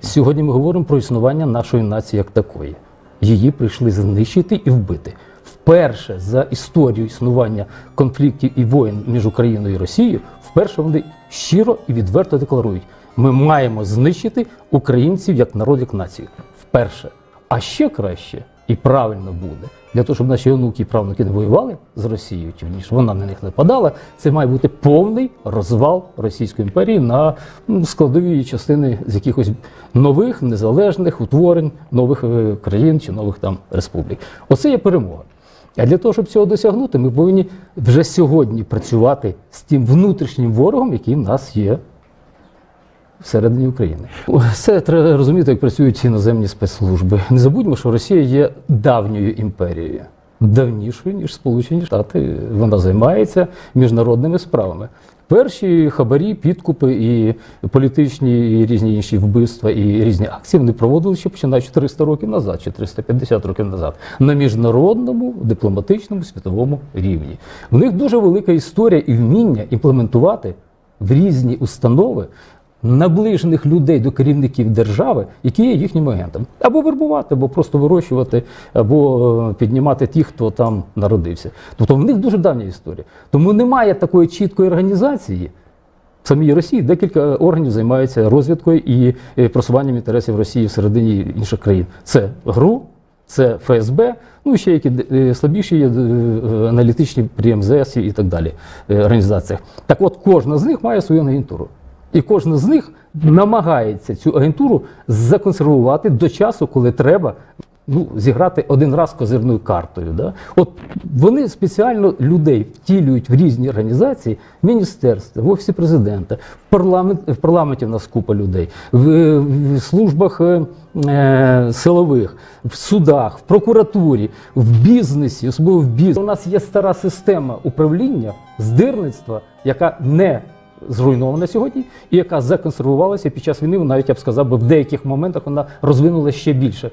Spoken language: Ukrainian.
Сьогодні ми говоримо про існування нашої нації як такої. Її прийшли знищити і вбити. Вперше за історію існування конфліктів і воєн між Україною і Росією, вперше вони щиро і відверто декларують: ми маємо знищити українців як народ, як націю. Вперше. А ще краще і правильно буде для того, щоб наші онуки і правнуки не воювали з Росією, чи ніж вона на них не падала. Це має бути повний розвал Російської імперії на складові частини з якихось нових незалежних утворень нових е, країн чи нових там республік. Оце є перемога. А для того, щоб цього досягнути, ми повинні вже сьогодні працювати з тим внутрішнім ворогом, який в нас є всередині України. Це треба розуміти, як працюють іноземні спецслужби. Не забудьмо, що Росія є давньою імперією, давнішою, ніж Сполучені Штати. Вона займається міжнародними справами. Перші хабарі, підкупи і політичні, і різні інші вбивства, і різні акції вони проводили ще починаючи 300 років назад, чи 350 років назад, на міжнародному дипломатичному світовому рівні. В них дуже велика історія і вміння імплементувати в різні установи наближених людей до керівників держави, які є їхніми агентами, або вербувати, або просто вирощувати, або е, піднімати тих, хто там народився. Тобто в них дуже давня історія. Тому немає такої чіткої організації. В самій Росії декілька органів займаються розвідкою і просуванням інтересів Росії всередині інших країн. Це ГРУ, це ФСБ, ну ще які е, слабіші є е, аналітичні при МЗС і так далі організаціях. Так от кожна з них має свою агентуру. І кожна з них намагається цю агентуру законсервувати до часу, коли треба ну, зіграти один раз козирною картою. Да? От вони спеціально людей втілюють в різні організації, в міністерстві, в офісі президента, в, парламент, в парламенті в нас купа людей, в, в службах е, е, силових, в судах, в прокуратурі, в бізнесі, особливо в бізнесі. У нас є стара система управління здирництва, яка не зруйнована сьогодні, і яка законсервувалася під час війни, навіть я б сказав, би в деяких моментах вона розвинулася ще більше.